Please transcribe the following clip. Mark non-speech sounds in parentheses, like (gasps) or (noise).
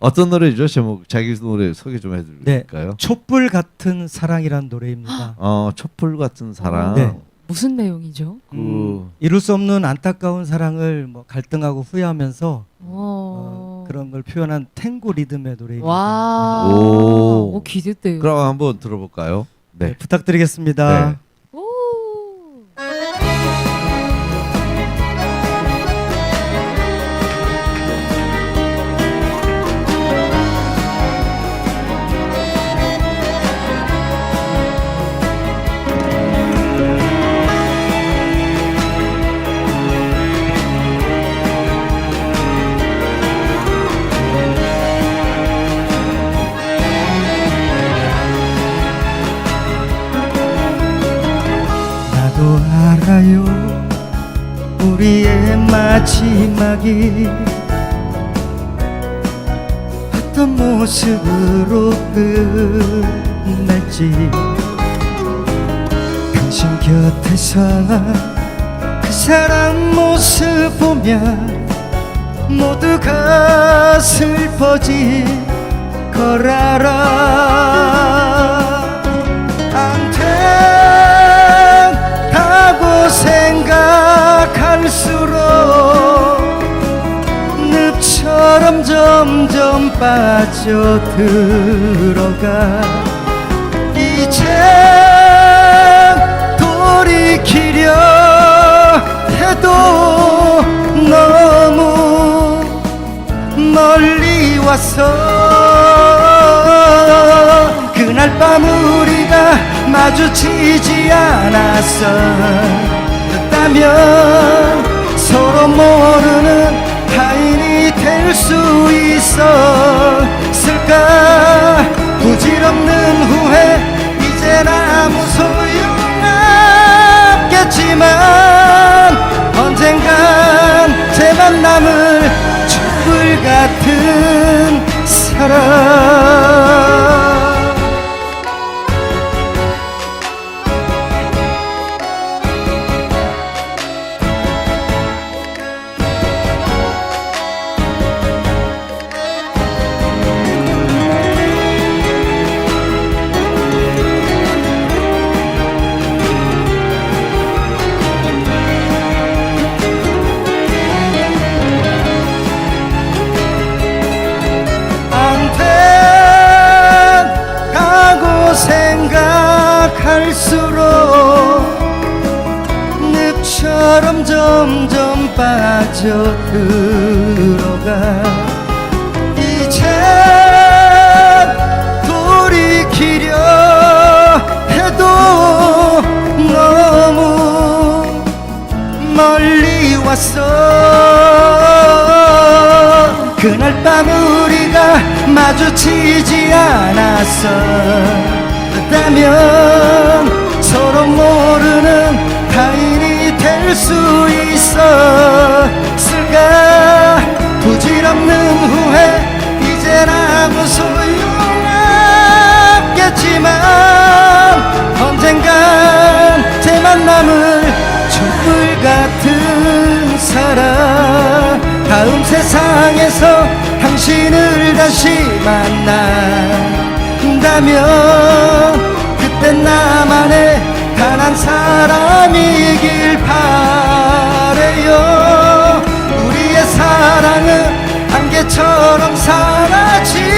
어떤 노래죠? 제목 자기 노래 소개 좀 네. 해드릴까요? 촛불 같은 사랑이란 노래입니다. (gasps) 어 촛불 같은 사랑. 네. 무슨 내용이죠? 그 음, 이룰 수 없는 안타까운 사랑을 뭐 갈등하고 후회하면서 어, 어... 그런 걸 표현한 탱고 리듬의 노래입니다. 와. 오. 오, 기대돼요. 그럼 한번 들어볼까요? 네, 네. 부탁드리겠습니다. 네. 알아요 우리의 마지막이 어떤 모습으로 끝날지 당신 곁에서 그 사람 모습 보면 모두가 슬퍼질 걸 알아 점점 빠져들어가. 이제 돌이키려 해도 너무 멀리 왔어 그날 밤 우리가 마주치지 않았었다면 제 만남을 촛불 같은 사랑 점점 빠져 들어가. 이제 돌이키려 해도 너무 멀리 왔어. 그날 밤 우리가 마주치지 않았었다면 서로 모르는 수 있었을까? 부질없는 후회 이젠 아무 소용없겠지만 언젠간 제 만 남을 촛불 같은 사랑. 다음 세상에서 당신을 다시 만난다면 안개처럼 사라지겠지만